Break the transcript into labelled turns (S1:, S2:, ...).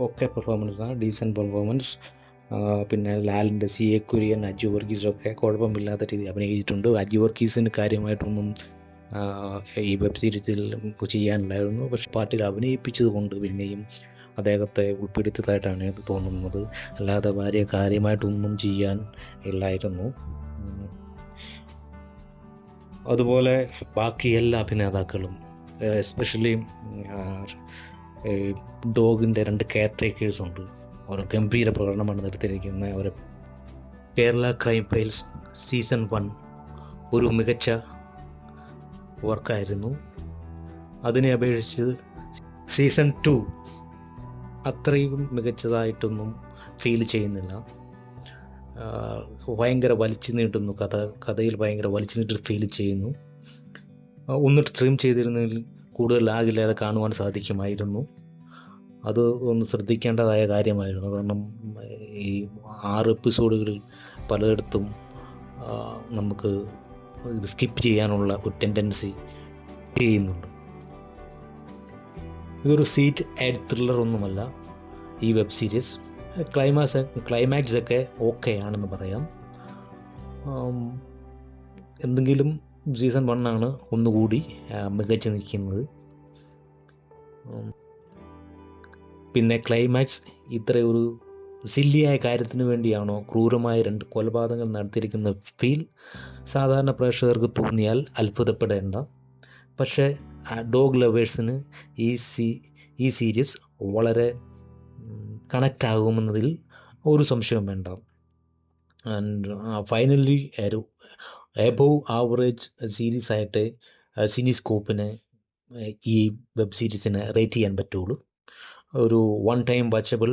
S1: Okay പെർഫോമൻസാണ് decent performance പിന്നെ ലാലിന്റെ C A Kurian Aju വർഗീസൊക്കെ കുഴപ്പമില്ലാത്ത രീതിയിൽ അഭിനയിച്ചിട്ടുണ്ട്. അജു വർഗീസിന് കാര്യമായിട്ടൊന്നും ഈ വെബ് സീരീസിൽ ചെയ്യാനില്ലായിരുന്നു. പക്ഷെ പാട്ടിൽ അഭിനയിപ്പിച്ചത് കൊണ്ട് പിന്നെയും അദ്ദേഹത്തെ ഉൾപ്പെടുത്തിയതായിട്ടാണ് എനിക്ക് തോന്നുന്നത്. അല്ലാതെ ഭാര്യ കാര്യമായിട്ടൊന്നും ചെയ്യാൻ ഇല്ലായിരുന്നു. അതുപോലെ ബാക്കി എല്ലാ അഭിനേതാക്കളും എസ്പെഷ്യലി ഡോഗിന്റെ രണ്ട് കെയർ ടേക്കേഴ്സ് ഉണ്ട്. അവർ ഗംഭീര പ്രകടനമാണ് നടത്തിയിരിക്കുന്നത്. അവർ Kerala crime files season one ഒരു മികച്ച വർക്കായിരുന്നു അതിനെ അപേക്ഷിച്ച് സീസൺ ടു അത്രയും മികച്ചതായിട്ടൊന്നും ഫീൽ ചെയ്യുന്നില്ല. ഭയങ്കര വലിച്ചു നീട്ടുന്നു. കഥ കഥയിൽ ഭയങ്കര വലിച്ചു നീട്ടി ഫീൽ ചെയ്യുന്നു. ഒന്ന് സ്ട്രീം ചെയ്തിരുന്നെങ്കിൽ കൂടുതൽ ലാഗില്ലാതെ കാണുവാൻ സാധിക്കുമായിരുന്നു. അത് ഒന്ന് ശ്രദ്ധിക്കേണ്ടതായ കാര്യമായിരുന്നു. കാരണം ഈ ആറ് എപ്പിസോഡുകളിൽ പലയിടത്തും നമുക്ക് ഇത് സ്കിപ്പ് ചെയ്യാനുള്ള ഒരു ടെൻഡൻസി ചെയ്യുന്നുണ്ട്. ഇതൊരു സീറ്റ് ആഡ് ത്രില്ലർ ഒന്നുമല്ല. ഈ വെബ് സീരീസ് ക്ലൈമാക്സ് ക്ലൈമാക്സ് ഒക്കെ ഓക്കെ ആണെന്ന് പറയാം എന്തെങ്കിലും സീസൺ വണ്ണാണ് ഒന്നുകൂടി മികച്ചു നിൽക്കുന്നത്. പിന്നെ ക്ലൈമാക്സ് ഇത്രയൊരു സില്ലിയായ കാര്യത്തിന് വേണ്ടിയാണോ ക്രൂരമായ രണ്ട് കൊലപാതകങ്ങൾ നടത്തിയിരിക്കുന്ന ഫീൽ സാധാരണ പ്രേക്ഷകർക്ക് തോന്നിയാൽ അത്ഭുതപ്പെടേണ്ട. പക്ഷേ ഡോഗ് ലവേഴ്സിന് ഈ സീ ഈ സീരീസ് വളരെ കണക്റ്റ് ആകുമെന്നതിൽ ഒരു സംശയവും വേണ്ട. ആൻഡ് ഫൈനലി ഒരു എബവ് ആവറേജ് സീരീസ് ആയിട്ട് സിനിസ്കോപ്പിന് ഈ വെബ് സീരീസിനെ റേറ്റ് ചെയ്യാൻ പറ്റുള്ളൂ. ഒരു വൺ ടൈം വാച്ചബിൾ